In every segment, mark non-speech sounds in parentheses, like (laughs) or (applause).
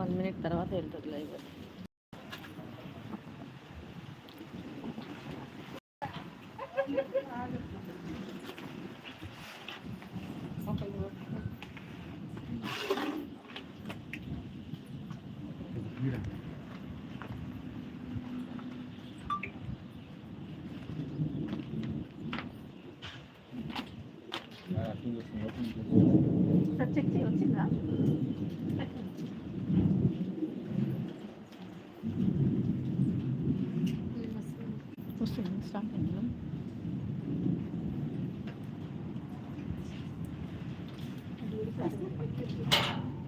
One minute తర్వాత వెళ్తుంది live sir check చేయి వచ్చిందా వస్తుంది స్టార్ట్ అయిందా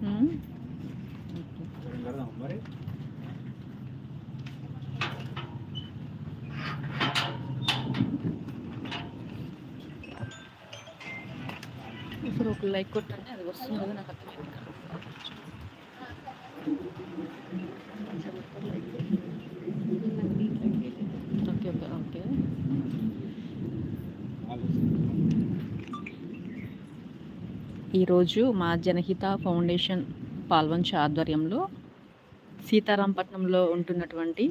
Hmm? ఇప్పుడు ఒక లైక్ కొట్టండి అది వస్తుంది నాకు అర్థమైంది ఓకే ఓకే ఓకే ఈరోజు మా జనహిత ఫౌండేషన్ పాల్వంచ ఆధ్వర్యంలో సీతారాంపట్నంలో ఉంటున్నటువంటి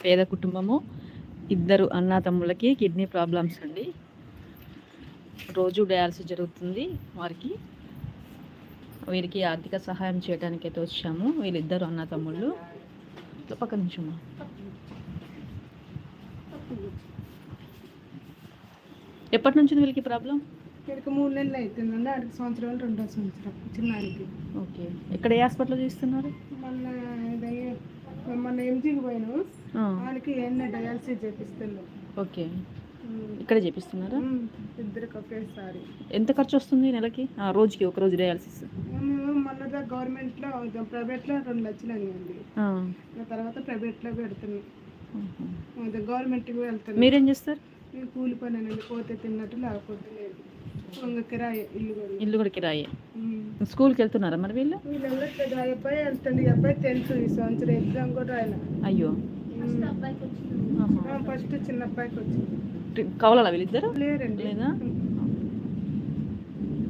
పేద కుటుంబము ఇద్దరు అన్నాతమ్ములకి కిడ్నీ ప్రాబ్లమ్స్ అండి. రోజు డయాలసిస్ జరుగుతుంది వారికి. వీరికి ఆర్థిక సహాయం చేయడానికి అయితే వచ్చాము. వీళ్ళిద్దరు అన్నతమ్ముళ్ళు. పక్క నుంచమ్మా ఎప్పటి నుంచి వీళ్ళకి ప్రాబ్లం? ఇక్కడికి మూడు నెలలు అవుతుందండి ఆడికి సంవత్సరాలు రెండో సంవత్సరం చిన్నానికి ఓకే. ఎక్కడ ఏ హాస్పిటల్లో చూస్తున్నారు? మొన్న మొన్న ఎంజీకి పోయాను. వాళ్ళకి ఎన్న డయాలసిస్ చేపిస్తున్నాం ఓకే. ఇక్కడే చేపిస్తున్నారా? ఇద్దరికి ఒకేసారి. ఎంత ఖర్చు వస్తుంది నెలకి? ఆ, రోజుకి ఒక రోజు డయాలసిస్. మేము మొన్నదా గవర్నమెంట్లో ప్రైవేట్లో రెండు లక్షలు అయ్యింది. తర్వాత ప్రైవేట్లో పెడుతున్నాం. గవర్నమెంట్కి వెళ్తున్నాం. మీరేం చేస్తారు? కూలి పని అనేది పోతే తిన్నట్టు లేకపోతే ఇల్లు కూడా కిరాయే. స్కూల్కి వెళ్తున్నారా మరి వీళ్ళు అబ్బాయి వెళ్తుంది ఈ అబ్బాయి టెన్త్ ఈ సంవత్సరం ఎగ్జామ్ కూడా రాయలే అయ్యో. ఫస్ట్ చిన్న అబ్బాయికి వచ్చింది కావాలా వీళ్ళిద్దరు లేరండి లేదా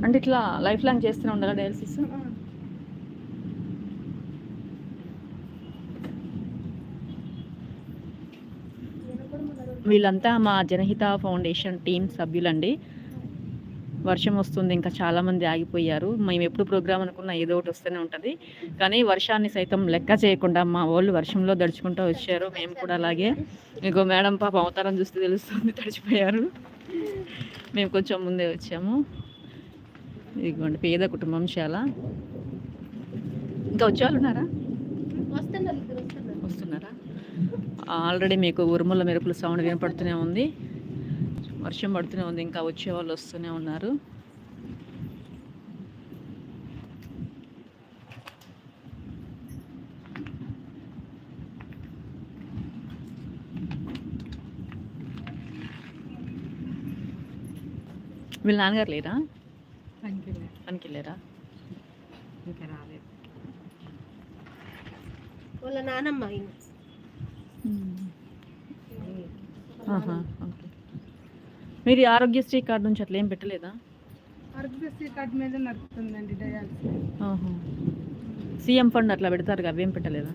అంటే ఇట్లా లైఫ్ లాంగ్ చేస్తూనే ఉండాలా డయాలసిస్. వీళ్ళంతా మా జనహిత ఫౌండేషన్ టీం సభ్యులండి. వర్షం వస్తుంది ఇంకా చాలామంది ఆగిపోయారు. మేము ఎప్పుడు ప్రోగ్రామ్ అనుకున్నా ఏదో ఒకటి వస్తూనే ఉంటుంది. కానీ వర్షాన్ని సైతం లెక్క చేయకుండా మా వాళ్ళు వర్షంలో దడుచుకుంటూ వచ్చారు. మేము కూడా అలాగే. ఇంకో మేడం పాప అవతారం చూస్తే తెలుస్తుంది తడిచిపోయారు. మేము కొంచెం ముందే వచ్చాము. ఇదిగోండి పేద కుటుంబం చాలా ఇంకా వచ్చేవాళ్ళు ఉన్నారా? వస్తున్నారా? ఆల్రెడీ మీకు ఉరుముల మెరుపుల సౌండ్ వినపడుతూనే ఉంది. వర్షం పడుతూనే ఉంది ఇంకా వచ్చే వాళ్ళు వస్తూనే ఉన్నారు. వీళ్ళ నాన్నగారు లేరా? పనికి వెళ్ళారా ఇంకా రాలేదు. వాళ్ళ నానమ్మ మీరు ఈ ఆరోగ్యశ్రీ కార్డు నుంచి అట్లా ఏం పెట్టలేదా? ఆరోగ్యశ్రీ కార్డు మీద నడుపుతుందండి డయాలసిస్. సీఎం ఫండ్ అట్లా పెడతారు కదా అవేం పెట్టలేదా?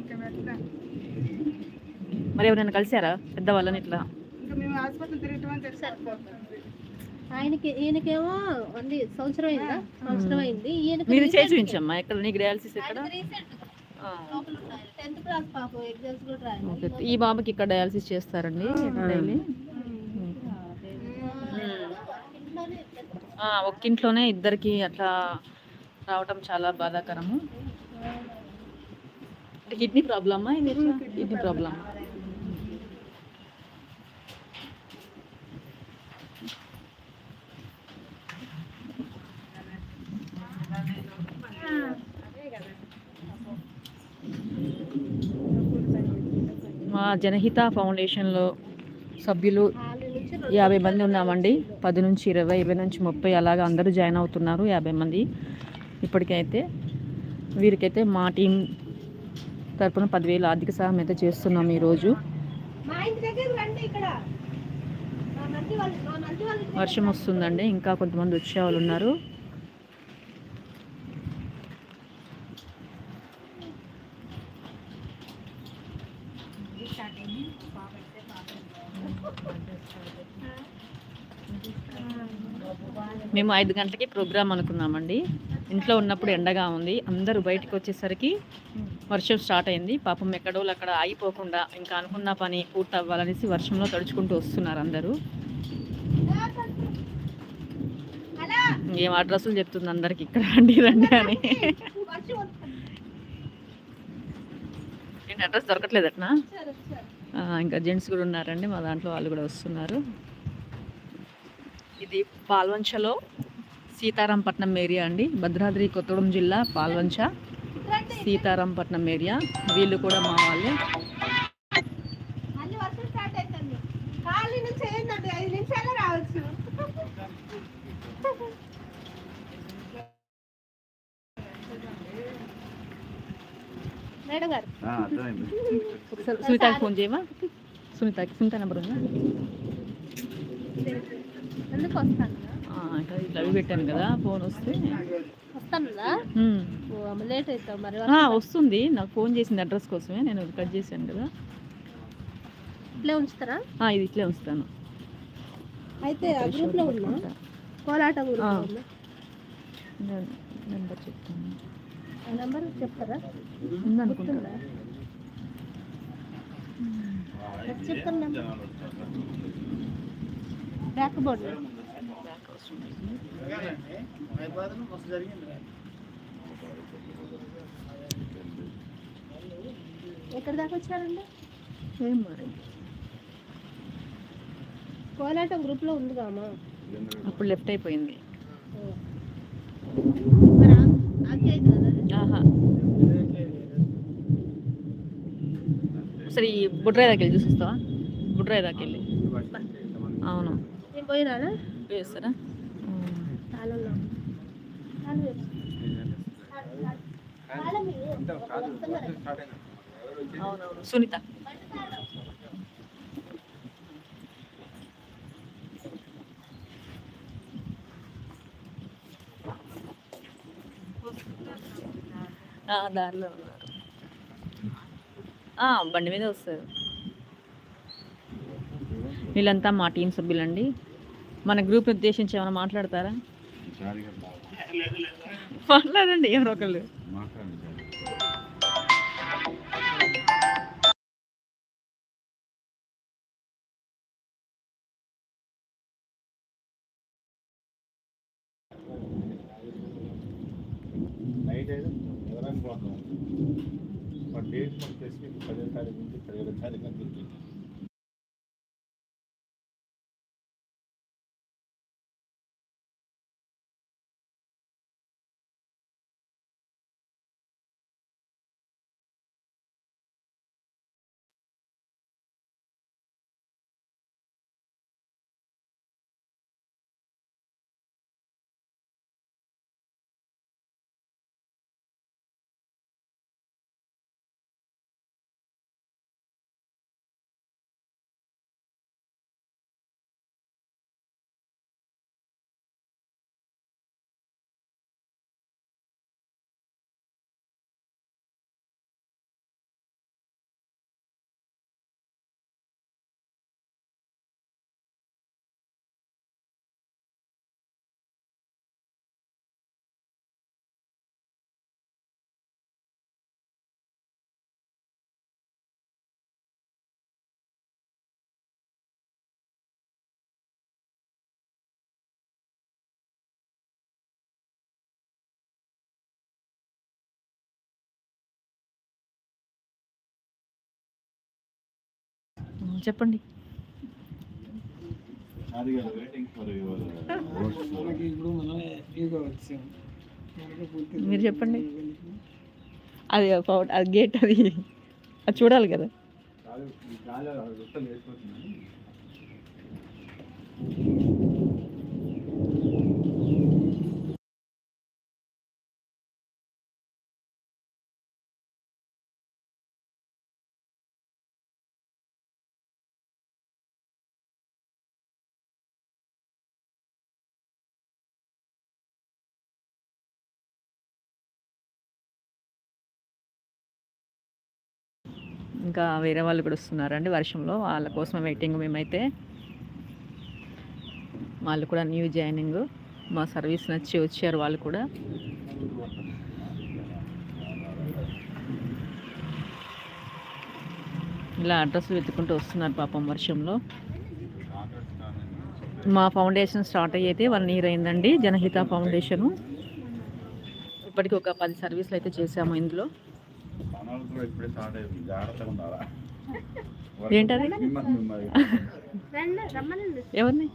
ఇంకా పెట్టా మరి ఎవరైనా కలిసారా పెద్దవాళ్ళని ఇట్లా? ఆయనకి ఈయనకేమో సంవత్సరం అయిందా? సంవత్సరం అయింది. ఈయనకి మీరు ఎక్కడ నీకు డయాలసిస్ ఎక్కడ? ఈ బాబుకి ఇక్కడ డయాలసిస్ చేస్తారండి డైలీ. ఒక్కింట్లోనే ఇద్దరికి అట్లా రావటం చాలా బాధాకరము. కిడ్నీ ప్రాబ్లమా ఇది? Kidney problem. మా జనహిత ఫౌండేషన్లో సభ్యులు యాభై మంది ఉన్నామండి. పది నుంచి ఇరవై ఇరవై నుంచి ముప్పై అలాగా అందరూ జాయిన్ అవుతున్నారు యాభై మంది ఇప్పటికైతే. వీరికైతే మా టీం తరపున పదివేలు ఆర్థిక సహాయం అయితే చేస్తున్నాం ఈరోజు. వర్షం వస్తుందండి. ఇంకా కొంతమంది వచ్చే వాళ్ళు ఉన్నారు. మేము ఐదు గంటలకి ప్రోగ్రామ్ అనుకున్నామండి. ఇంట్లో ఉన్నప్పుడు ఎండగా ఉంది. అందరూ బయటకు వచ్చేసరికి వర్షం స్టార్ట్ అయింది. పాపం ఎక్కడో అక్కడ ఆగిపోకుండా ఇంకా అనుకున్న పని పూర్తి అవ్వాలనేసి వర్షంలో తడుచుకుంటూ వస్తున్నారు అందరూ. ఏం అడ్రస్లు చెప్తుంది అందరికి ఇక్కడ? రండి రండి అని. ఏంటి అడ్రస్ దొరకట్లేదట్నా? ఇంకా జెంట్స్ కూడా ఉన్నారండి. మా దాంట్లో వాళ్ళు కూడా వస్తున్నారు. ఇది పాల్వంచలో సీతారాంపట్నం ఏరియా అండి. భద్రాద్రి కొత్తగూడెం జిల్లా పాల్వంచ సీతారాంపట్నం ఏరియా. వీళ్ళు కూడా మా వాళ్ళే. మేడం గారు. సునీతకి ఫోన్ చేయమా సునీతకి సునీత నెంబర్ ఉందా? ఇట్లా అవి పెట్టాను కదా ఫోన్ వస్తే. లేట్ మరి వస్తుంది. నాకు ఫోన్ చేసింది అడ్రస్ కోసమే నేను కట్ చేశాను కదా. ఇట్లే ఉంచుతారా? ఇది ఇట్లే ఉంచుతాను. అయితే ఆ ఉన్నా? కోలాటం నెంబర్ చెప్తాను. నెంబర్ చెప్తారా? ఉందనుకుంటా. చెప్తాను బ్యాక్ బోర్డ్. ఎక్కడి దాకా వచ్చారండి ఏం మరి కోలాటం గ్రూప్లో ఉంది కామా? అప్పుడు లెఫ్ట్ అయిపోయింది. సరే ఈ బుడ్రాయి దాకా వెళ్ళి చూసిస్తావా? బుడ్రాయి దాకా వెళ్ళి. అవును. పోయినానా వేస్తారా సునీత. దారిలో ఉన్నారు. బండి మీద వస్తారు. వీళ్ళంతా మా టీం సభ్యులండి. మన గ్రూప్ ఉద్దేశించి ఏమైనా మాట్లాడతారా? మాట్లాడండి ఎవరో ఒకళ్ళు. నైట్ అయితే ఎవరైనా పోతాం. డేట్ మన స్పెసిఫిక్ పదిహేను తారీఖు నుంచి పదిహేడు తారీఖు చెప్పండి. మీరు చెప్పండి. అది పౌ- అది గేట్ అది. అది చూడాలి కదా. ఇంకా వేరే వాళ్ళు కూడా వస్తున్నారండి వర్షంలో. వాళ్ళ కోసం వెయిటింగ్ మేమైతే. వాళ్ళు కూడా న్యూ జాయినింగ్ మా సర్వీస్ నచ్చి వచ్చారు వాళ్ళు కూడా. ఇలా అడ్రస్ వెతుకుంటూ వస్తున్నారు పాపం వర్షంలో. మా ఫౌండేషన్ స్టార్ట్ అయ్యేది వన్ ఇయర్ అయిందండి జనహిత ఫౌండేషను ఇప్పటికి ఒక పది సర్వీసులు అయితే చేసాము ఇందులో. మనోళ్ళు కూడా ఇప్పుడే స్టార్ట్ అయ్యింది. జాగ్రత్తగా ఉండాలా? ఏంటది? ఎవరిని?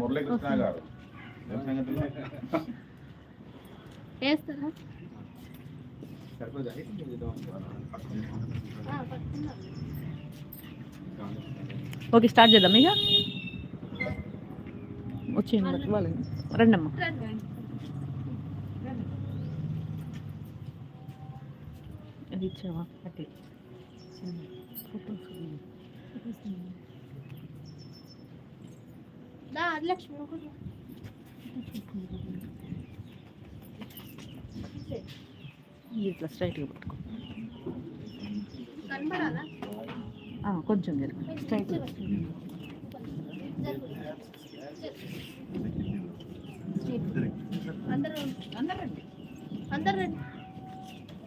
మురళీకృష్ణ గారు? వేస్తారా. ఓకే స్టార్ట్ చేద్దాం ఇక. వచ్చేయండి. వాళ్ళని రండి అమ్మా రండి. అది ఇచ్చావా అది లక్ష్మి. ఇట్లా స్ట్రైట్గా పట్టుకో. కొంచెం జరుగు. స్ట్రైట్ అందరూ అందరూ రండి. అందరు రండి.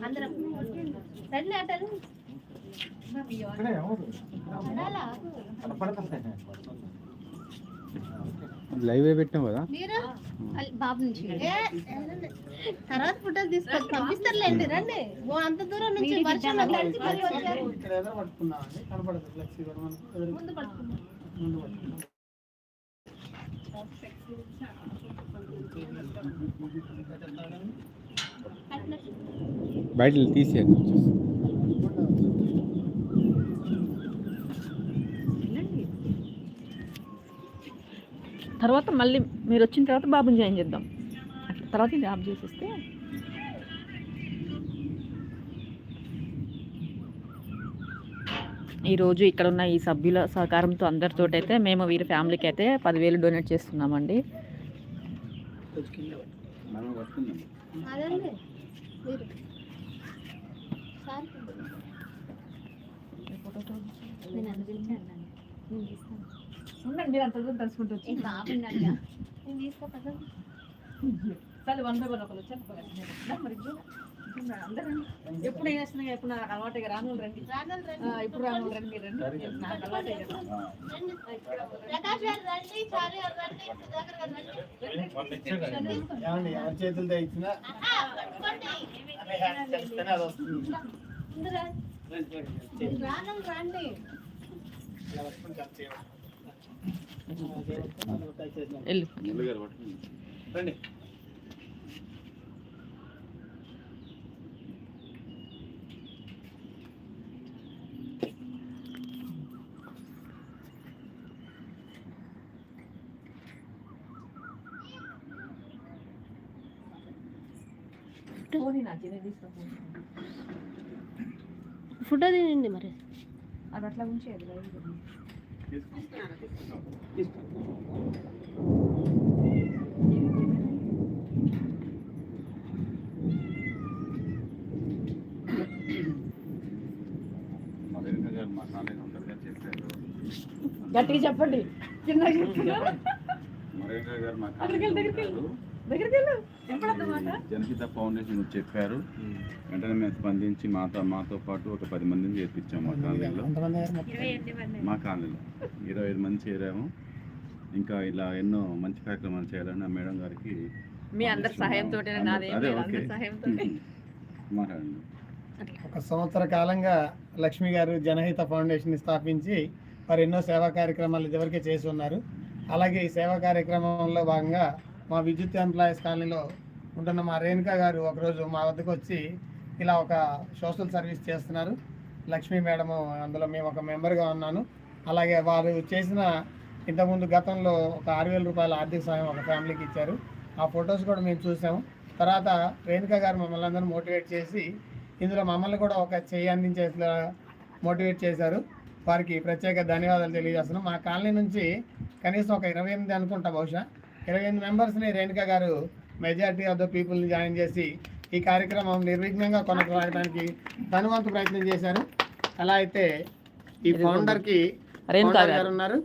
అందరం. రండి అటలు లైవ్ పెట్టాం కదా? బాబు నుంచి. తర్వాత ఫోటోలు తీసుకొని పంపిస్తారులేండి రండి. ఓ అంత దూరం నుంచి వర్షంలో తడిచి వచ్చారు. ముందు ముందు బయట తీసేయండి. తర్వాత మళ్ళీ మీరు వచ్చిన తర్వాత బాబుని జాయిన్ చేద్దాం. అట్లా తర్వాత ఇది ఆఫ్ చేసేస్తే ఈరోజు ఇక్కడ ఉన్న ఈ సభ్యుల సహకారంతో అందరితో అయితే మేము వీరి ఫ్యామిలీకి అయితే పదివేలు డొనేట్ చేస్తున్నామండి. కొంచెం కింద పట్టు. మనం పట్టుకుందాం అదండి మీరు సార్ నేను అందు గురించి అన్నాను. నేను తీస్తాను. ఉండండి మీరు అంత దూరం తలుచుకుంటూ వచ్చి బాగుండి అడిగా నేను తీసుకో పదండి సరే వన్ బై వన్ ఒకరు వచ్చారు మరి. ఎప్పుడు చేస్తున్నా ఎప్పుడు నాకు అలవాటు రాను రండి. రాగలు రండి. ఆ, ఇప్పుడు రాను రండి మీరు రండి. నాకు అలవాటే కదా. రండి. ప్రకాష్ గారు రండి చారి గారు రండి సుధాకర్ గారు రండి. ఏమండి ఎవరి చేతులతో ఇచ్చినా? అది వస్తుంది. రండి, రండి, రండి. రాగలు రండి ఇలా పట్టుకొని కట్ చేయండి. అందులో కట్ చేద్దాం. వెళ్ళు మురళి గారు పట్టుకుందాం రండి పోనీ నా చిన్న తీసుకో ఫోటో తినండి మరి. అది అట్లా ఉంచేది చెప్పారు. గట్టిగా చెప్పండి. మా దగ్గరికి జనహిత ఫౌండేషన్ చెప్పారు. వెంటనే మేము స్పందించి మాతో మాతో పాటు ఒక పది మందిని చేర్పించాము మా కాలనీలో? మా కాలనీలో. ఇరవై ఐదు మంది చేరాము. ఇంకా ఇలా ఎన్నో మంచి కార్యక్రమాలు చేయాలని ఆ మేడం గారికి మీ అందరి సహాయంతో అదే ఓకే. (laughs) మాట్లాడండి ఒక సంవత్సర కాలంగా లక్ష్మి గారు జనహిత ఫౌండేషన్ స్థాపించి వారు ఎన్నో సేవా కార్యక్రమాలు ఇదివరకే చేసి ఉన్నారు. అలాగే ఈ సేవా కార్యక్రమంలో భాగంగా మా విద్యుత్ ఎంప్లాయీస్ కాలనీలో ఉంటున్న మా రేణుక గారు ఒకరోజు మా వద్దకు వచ్చి ఇలా ఒక సోషల్ సర్వీస్ చేస్తున్నారు. లక్ష్మి మేడం అందులో మేము ఒక మెంబర్గా ఉన్నాను. అలాగే వారు చేసిన ఇంతకుముందు గతంలో ఒక ఆరు వేల రూపాయల ఆర్థిక సహాయం ఒక ఫ్యామిలీకి ఇచ్చారు. ఆ ఫొటోస్ కూడా మేము చూసాము తర్వాత రేణుక గారు మమ్మల్ని అందరూ మోటివేట్ చేసి ఇందులో మమ్మల్ని కూడా ఒక చెయ్యి అందించేట్లా మోటివేట్ చేశారు. వారికి ప్రత్యేక ధన్యవాదాలు తెలియజేస్తున్నాం. మా కాలనీ నుంచి కనీసం ఒక ఇరవై ఎనిమిది అనుకుంటా బహుశా. ఇరవై ఎనిమిది మెంబర్స్ని Renuka garu majority of the పీపుల్ని జాయిన్ చేసి ఈ కార్యక్రమం నిర్విఘ్నంగా కొనసాగడానికి ధనవంతు ప్రయత్నం చేశారు. అలా అయితే ఈ ఫౌండర్కి రేణుకా గారు. ఉన్నారు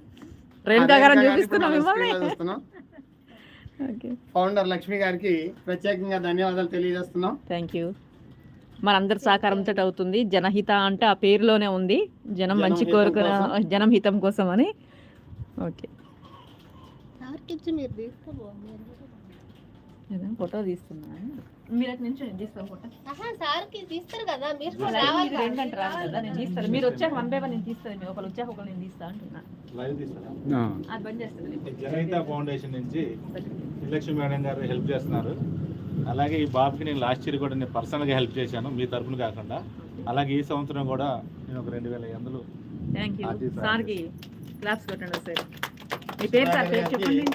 ఫౌండర్ లక్ష్మి గారికి ప్రత్యేకంగా ధన్యవాదాలు తెలియజేస్తున్నాం. థ్యాంక్ యూ మనందరి సహకారంతో అవుతుంది. జనహిత అంటే ఆ పేరులోనే ఉంది. జనం మంచి కోరుకున్న. జనం హితం కోసం అని ఓకే. సార్కి ఇచ్చి మీరు తీసుకోబోదు ఫోటో తీస్తున్నా. మీరు అటు నుంచి తీస్తాం ఫోటో. ఆహా సార్కి తీస్తారు కదా మీరు కూడా రావాలి రావాలి మీరు ఏంటంటే రాదు కదా నేను తీస్తాను. మీరు వచ్చాక వన్ బై వన్ నేను తీస్తాను. ఒకరు వచ్చాక ఒకరు నేను తీస్తా అంటున్నా. అది బంద్ ఫౌండేషన్ నుంచి మేడం గారు హెల్ప్ చేస్తున్నారు. అలాగే ఈ బాబుకి నేను లాస్ట్ ఇయర్ కూడా నేను పర్సనల్గా హెల్ప్ చేశాను మీ తరపున కాకుండా. అలాగే ఈ సంవత్సరం కూడా నేను ఒక రెండు వేల ఎందులో థ్యాంక్ యూ. సార్కి క్లాప్స్ కొట్టండి సార్ మీ పేరు సార్? పేరు చెప్పండి.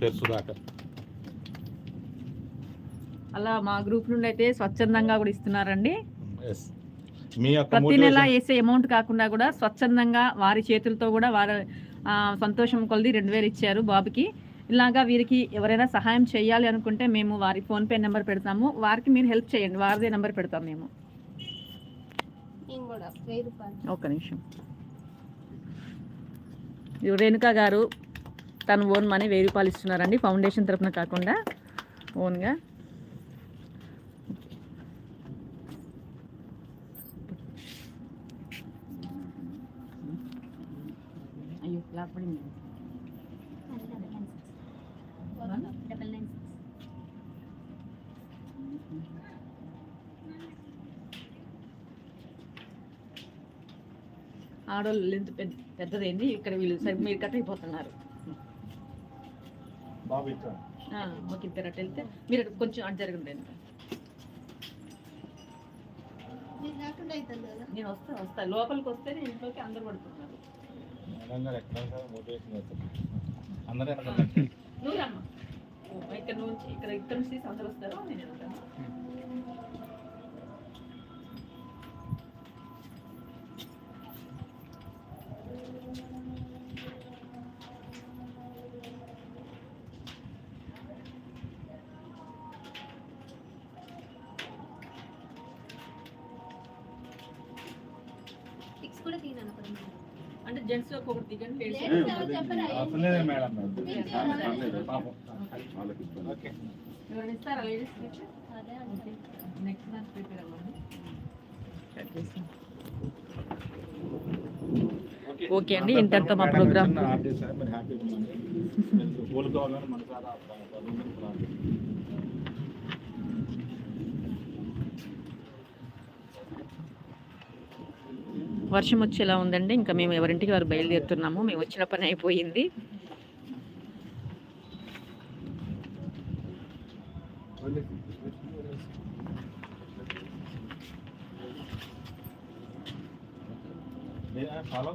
పేరు సుధాకర్. అలా మా గ్రూప్ నుండి అయితే స్వచ్ఛందంగా కూడా ఇస్తున్నారండి. ప్రతి నెల వేసే అమౌంట్ కాకుండా కూడా స్వచ్ఛందంగా వారి చేతులతో కూడా వారి ఆ, సంతోషం కొలది రెండు వేలు ఇచ్చారు బాబుకి. ఇలాగా వీరికి ఎవరైనా సహాయం చేయాలి అనుకుంటే మేము వారి ఫోన్పే నెంబర్ పెడతాము. వారికి మీరు హెల్ప్ చేయండి. వారిదే నెంబర్ పెడతాం మేము. ఒక్క నిమిషం. రేణుకా గారు తను ఓన్ మనీ వెయ్యి రూపాయలు ఇస్తున్నారండి ఫౌండేషన్ తరపున కాకుండా ఓన్గా. అయ్యో ఆడోళ్ళు లెంత్ పెద్ద పెద్దదైంది? ఇక్కడ వీళ్ళు సరి మీరు కట్ అయిపోతున్నారు. ఓకే ఇద్దరు అటు వెళ్తే మీరు అటు కొంచెం అటు జరగండి నేను వస్తా వస్తా. లోపలికి వస్తే ఇంట్లోకి అందరు పడుతున్నారు. నువ్వు రమ్మా. ఓ, ఇక్కడ నుంచి ఇక్కడ ఇక్కడ నుంచి తీసి అందరు వస్తారు? నేను వెళ్తాను. అది ఒకటి. అవసరం లేదే మేడం. పాపం. ఓకే ఇస్తారా లేడీస్ అదే నెక్స్ట్ మంత్ ప్రిపేర్ అవ్వండి. ఓకే. అండి, ఇంతటితో మా మేడం program (laughs) చిన్న ఆర్డర్ సార్, మీరు హ్యాపీగా ఉండండి. మీరు కోలుకోవాలని మనసారా ప్రార్థన. వర్షం వచ్చేలా ఉందండి. ఇంకా మేము ఎవరింటికి వారు బయలుదేరుతున్నాము. మేము వచ్చిన పని అయిపోయింది. ఫాలో